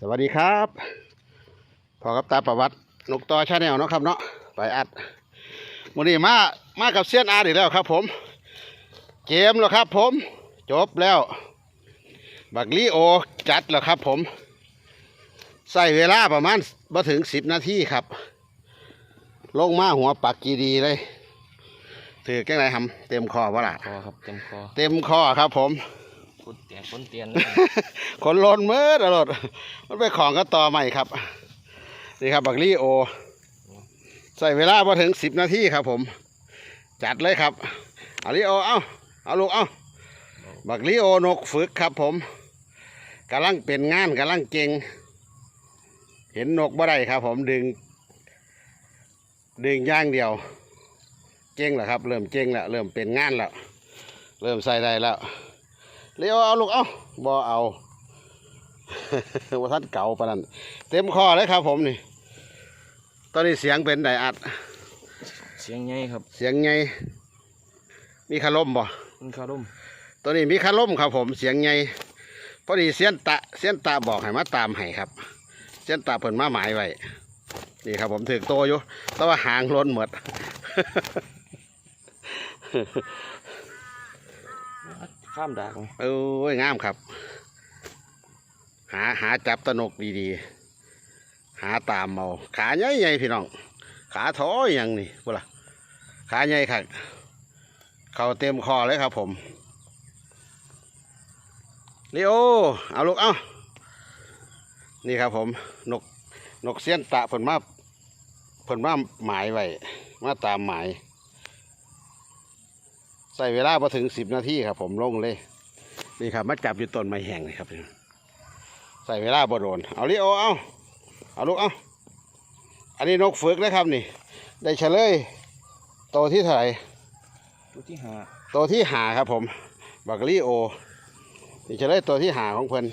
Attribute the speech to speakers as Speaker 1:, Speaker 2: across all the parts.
Speaker 1: สวัสดีครับพอกับตาประวัตินกต่อชาแนลเนาะครับเนาะไปอัดวันนี้มามากับเซียนอาร์อีกแล้วครับ ผม เกมแล้วครับ ผม จบแล้ว บักลีโอจัดแล้วครับ ผม ใส่เวลาประมาณมาถึงสิบนาทีครับ ลงมาหัวปักกีดีเลยถือแก้งไรทำเต็มคอวะล่ะ
Speaker 2: คอครับเต็มคอ
Speaker 1: เต็มคอครับ ผม
Speaker 2: พุดเตียนพ้นเตียน
Speaker 1: คนลนเมืดอรดมันไปของก็ต่อใหม่ครับ นี่ครับบักลี่โอ ใส่เวลาพอถึงสิบนาทีครับ ผม จัดเลยครับอาลี่โอเอาเอาลูกเอาบักลี่โอนกฝึกครับ ผมกำลังเป็นงานกำลังเก่ง เห็นนกบ่ได้ครับ ผมดึง ดึงย่างเดียว เก่งแล้วครับ เริ่มเก่งแล้วเริ่มเป็นงานแล้วเริ่มใส่ได้แล้ว เลี้ยวเอาลูกเอาบ่เอาว่าท่านเก่าปานนั้นเต็มคอเลยครับ ผมนี่ ตอนนี้เสียงเป็นไดอัด
Speaker 2: เสียงใหญ่ครับ
Speaker 1: เสียงไงมีคาร่มบ่
Speaker 2: มันคาร่ม
Speaker 1: ตัวนี้มีคาร่มครับ ผมเสียงไงพอดีเสียนตะเสียนตาบอกให้มาตามให้ครับ เสียนตาเพิ่นมาหมายไว้นี่ครับ ผมถือโตอยู่แต่ว่าหางล้นหมด
Speaker 2: ข้ามดากไหม
Speaker 1: โอ้ยงามครับ หาหาจับตนกดีๆ หาตามเมาขาใหญ่ๆพี่น้อง ขาท้ออย่างนี่พวล่ะขาใหญ่ครับเขาเต็มคอเลยครับผมลีโอเอาลูกเอานี่ครับผมนกนกเสี้ยนตะผลมาผลมาหมายไว้มาตามหมาย ใส่เวลาพอถึงสิบนาทีครับ ผมลงเลย นี่ครับมาจับอยู่ต้นไม้แห้งเลยครับพี่น้องใส่เวลาบ่โดนเอาลิโอเอาเอาลูกเอาอันนี้นกฝึกนะครับนี่ ได้เฉลยโตที่เท่าไหร่
Speaker 2: ตัวที่หา
Speaker 1: โตที่หาครับผมบักลีโอนี่เฉลยตัวที่หาของเพิ่น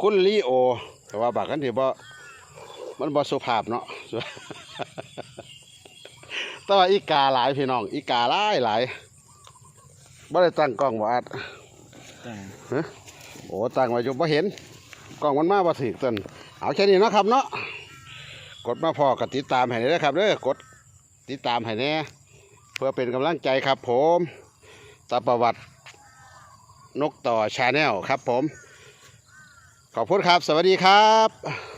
Speaker 1: คุณลีโอ แต่ว่าบักกันที่บ่มันบ่สุภาพเนาะ แต่ว่าอีกาหลายพี่น้อง อีกาหลายหลายบ่ได้ตั้งกล้องบ่อัด
Speaker 2: ตั้ง
Speaker 1: โอ้ตั้งไว้อยู่บ่เห็นกล้องมันมาบ่ถึกต้นเอาแค่นี้เนาะครับเนาะกดมาพอกดติดตามให้ได้เด้อครับเด้อกดติดตามให้แน่เพื่อเป็นกำลังใจครับ ผมตาประวัตินกต่อชาแนลครับผม ขอบคุณครับ สวัสดีครับ